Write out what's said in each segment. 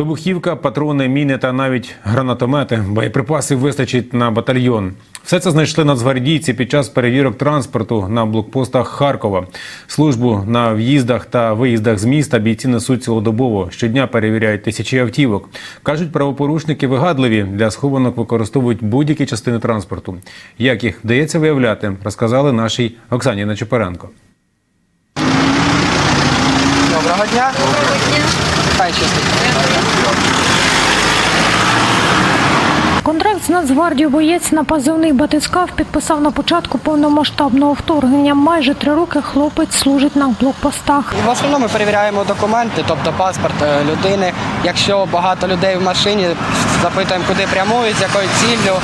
Вибухівка, патрони, міни та навіть гранатомети. Боєприпасів вистачить на батальйон. Все це знайшли нацгвардійці під час перевірок транспорту на блокпостах Харкова. Службу на в'їздах та виїздах з міста бійці несуть цілодобово. Щодня перевіряють тисячі автівок. кажуть, правопорушники вигадливі для схованок використовують будь-які частини транспорту. Як їх вдається виявляти, розказали нашій Оксані Нечепоренко. Доброго дня. Хай щастить. Контракт з Нацгвардією боєць на позивний батискав підписав на початку повномасштабного вторгнення. Майже три роки хлопець служить на блокпостах. В основному ми перевіряємо документи, тобто паспорт е, людини. Якщо багато людей в машині, запитуємо, куди прямують, з якою ціллю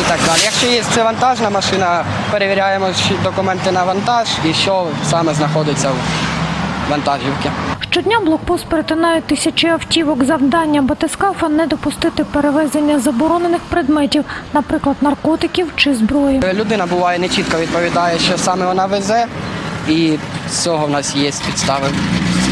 і так далі. Якщо є це вантажна машина, перевіряємо документи на вантаж і що саме знаходиться в вантажівці. Щодня блокпост перетинають тисячі автівок. Завдання батискафа не допустити перевезення заборонених предметів, наприклад, наркотиків чи зброї. Е, Людина буває не чітко відповідає, що саме вона везе, і з цього в нас є підстави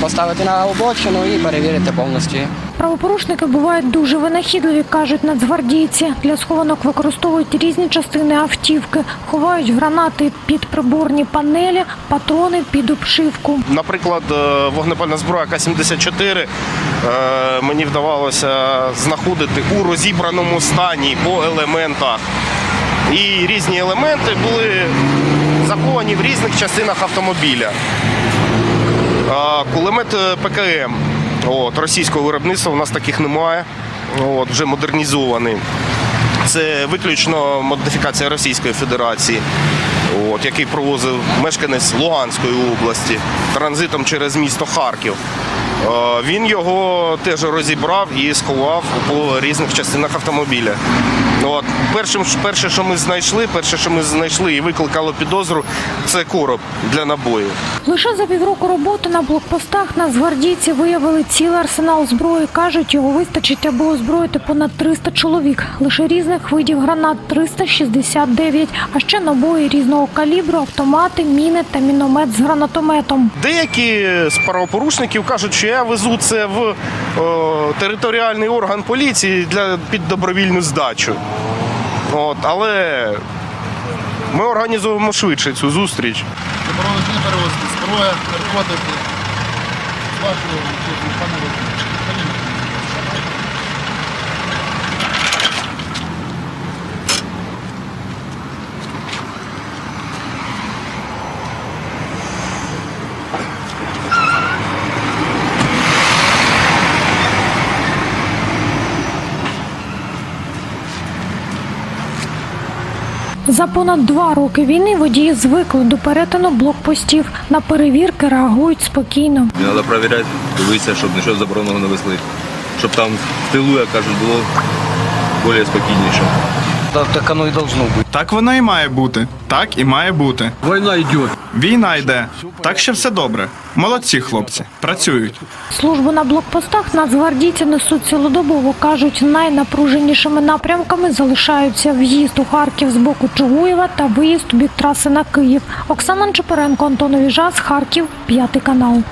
поставити на обочину і перевірити повністю. Правопорушники бувають дуже винахідливі, кажуть нацгвардійці. Для схованок використовують різні частини автівки, ховають гранати під приборні панелі, патрони під обшивку. Наприклад, е, вогнепальна зброя К-74 е, мені вдавалося знаходити у розібраному стані по елементах. І різні елементи були заховані в різних частинах автомобіля. Кулемет е, ПКМ от, російського виробництва у нас таких немає. От, вже модернізований. Це виключно модифікація Російської Федерації, от, який провозив мешканець Луганської області транзитом через місто Харків. Е, Він його теж розібрав і сховав по різних частинах автомобіля. От. Першим, перше, що ми знайшли, перше, що ми знайшли і викликало підозру, це короб для набоїв. Лише за півроку роботи на блокпостах нацгвардійці виявили цілий арсенал зброї. кажуть, його вистачить, аби озброїти понад 300 чоловік. Лише різних видів гранат 369, а ще набої різного калібру, автомати, міни та міномет з гранатометом. Деякі з правопорушників кажуть, що я везу це в о, територіальний орган поліції для під добровільну здачу. От, але ми організуємо швидше цю зустріч. заборонені перевозки, зброя, наркотики, вашого пане За понад два роки війни водії звикли до перетину блокпостів. На перевірки реагують спокійно. Треба перевіряти, дивитися, щоб нічого забороненого не везли. Щоб там в тилу, як кажуть, було більш спокійніше. Так оно і должно бути. Так воно і має бути. Так і має бути. Війна йде. Війна йде. Так що все добре. Молодці хлопці. Працюють. Службу на блокпостах нацгвардійці несуть цілодобово. кажуть, найнапруженішими напрямками залишаються в'їзд у Харків з боку Чугуєва та виїзд у бік траси на Київ. Оксана Чепоренко, Антон Віжас, Харків, п'ятий канал.